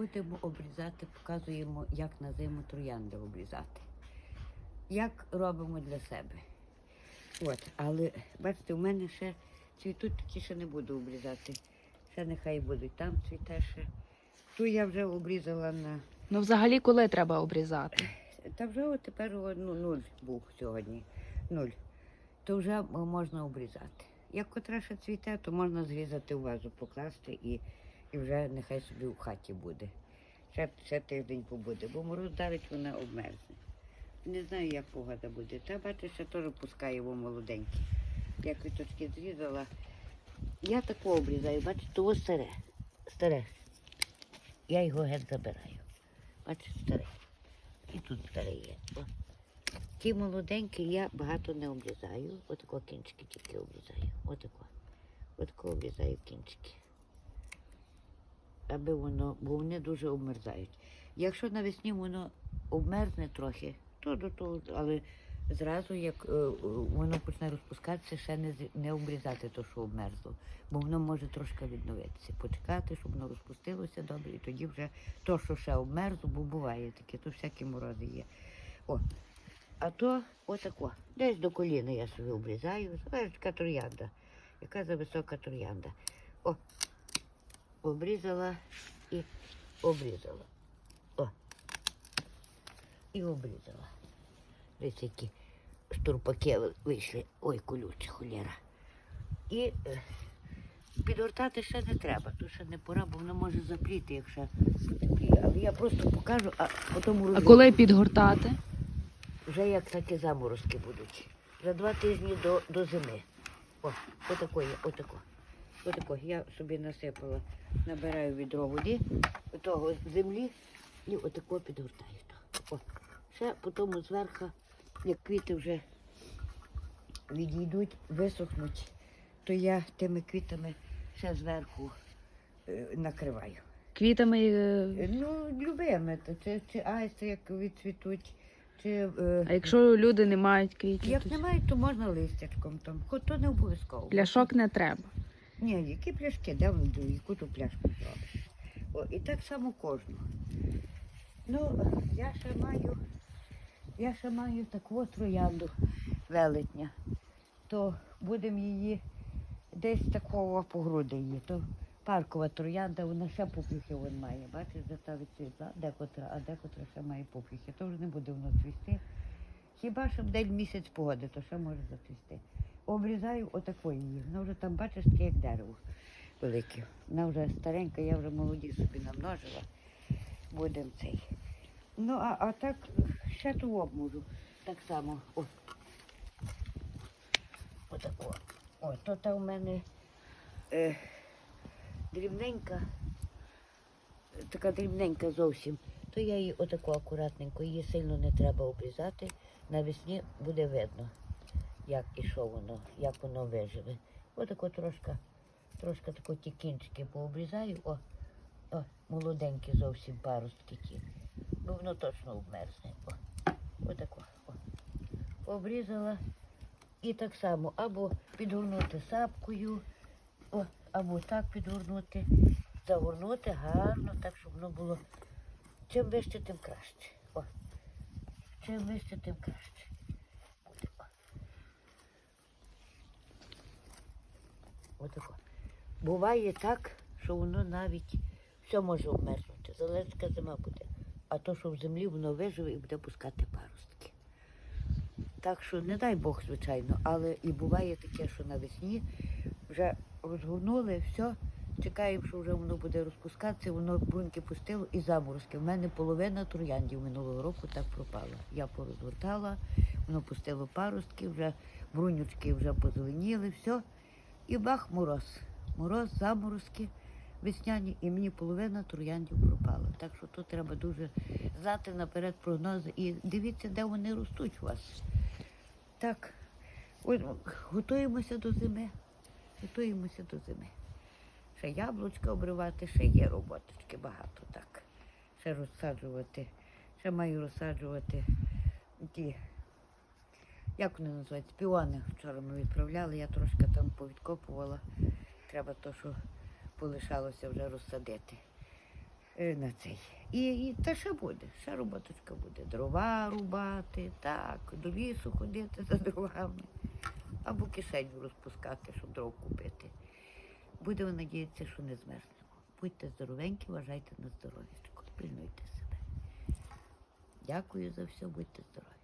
Будемо обрізати, показуємо, як на зиму троянди обрізати. Як робимо для себе. От, але бачите, у мене ще цвітуть, такі ще не буду обрізати. Ще нехай будуть. Там цвіте ще. Ту я вже обрізала на. Ну, взагалі, коли треба обрізати? Та вже от тепер ну, нуль був сьогодні. Нуль. То вже можна обрізати. Як котра ще цвіте, то можна зрізати в вазу, покласти і, і вже нехай собі в хаті буде. Ще, ще тиждень побуде, бо мороз давить, вона обмерзне. Не знаю, як погода буде. Та бачиш, ще теж пускає його молоденький. Я квіточки зрізала. Я таку обрізаю, бачите, того старе. Старе. Я його геть забираю. Бачите, старе. І тут старе є. Ті молоденькі я багато не обрізаю. Отако кінчики тільки обрізаю. Отако. Отако обрізаю кінчики. Аби воно, бо вони дуже обмерзають. Якщо навесні воно обмерзне трохи, то до того, але зразу, як е, воно почне розпускатися, ще не, не обрізати то, що обмерзло, бо воно може трошки відновитися. Почекати, щоб воно розпустилося добре, і тоді вже то, що ще обмерзло, бо буває таке, то всякі морози є. О, а то отако. Десь до коліна я собі обрізаю. Залежить яка троянда. Яка за висока троянда. О, обрізала і обрізала. О. І обрізала. Десь які штурпаки вийшли. Ой, колюча холєра. І е, підгортати ще не треба, то ще не пора, бо воно може запліти, якщо потепліє. Але я просто покажу, а потім А коли підгортати? вже як такі заморозки будуть. За два тижні до, до зими. О, отако є, отако. Отако. Я собі насипала, набираю відро води, того землі і отако підгортаю. О. Ще потім зверху, як квіти вже відійдуть, висохнуть, то я тими квітами ще зверху е, накриваю. Квітами. е, Ну, любими, чи, чи айстри, як відцвітуть, чи е, А якщо люди не мають квітів, як то немає, то можна листячком там. Хоч то не обов'язково. пляшок не треба. Ні, які пляшки, де вони, до- яку ту пляшку зробиш. О, і так само кожну. Ну, я ще маю, я ще маю таку троянду велетня. То будемо її десь такого по груди її. То паркова троянда, вона ще пуплюхи вон має. Бачиш, заставить світла, декотра, а декотра ще має пуплюхи. То вже не буде воно цвісти. Хіба що в день місяць погоди, то ще може зацвісти. Обрізаю отакої її. Вона вже там, бачиш, таке як дерево велике. Вона вже старенька, я вже молоді собі намножила. Будемо цей. Ну, а, а так ще ту обможу. Так само. О. Отако. О, то та в мене е, дрібненька, така дрібненька зовсім. То я її отако акуратненько, її сильно не треба обрізати. Навесні буде видно, як і що воно, як воно виживе. Отако трошки, трошки тако ті кінчики пообрізаю. О, о, молоденькі зовсім паростки ті. Бо воно точно обмерзне. О, отако. О. Обрізала. І так само або підгорнути сапкою, о, або так підгорнути, загорнути гарно, так, щоб воно було чим вище, тим краще. О. Чим вище, тим краще. Буде. О. Отако. Буває так, що воно навіть все може обмерзнути. Залежить, яка зима буде. А то, що в землі воно виживе і буде пускати паростки. Так що не дай Бог, звичайно, але і буває таке, що навесні вже розгорнули, все, чекаємо, що вже воно буде розпускатися, воно бруньки пустило і заморозки. У мене половина трояндів минулого року так пропала. Я порозгортала, воно пустило паростки, вже брунючки вже позеленіли, все. І бах, мороз. Мороз, заморозки весняні, і мені половина трояндів пропала. Так що тут треба дуже знати наперед прогнози і дивіться, де вони ростуть у вас. Так, ну, готуємося до зими. Готуємося до зими. Ще яблучка обривати, ще є роботочки багато так. Ще розсаджувати. Ще маю розсаджувати ті, як вони називаються, піони. Вчора ми відправляли, я трошки там повідкопувала. Треба то, що полишалося вже розсадити. е, на цей. І, і та ще буде, ще роботочка буде. Дрова рубати, так, до лісу ходити за дровами. Або кишеню розпускати, щоб дров купити. Будемо надіятися, що не змерзнемо. Будьте здоровенькі, вважайте на здоров'ячко, пильнуйте себе. Дякую за все, будьте здорові.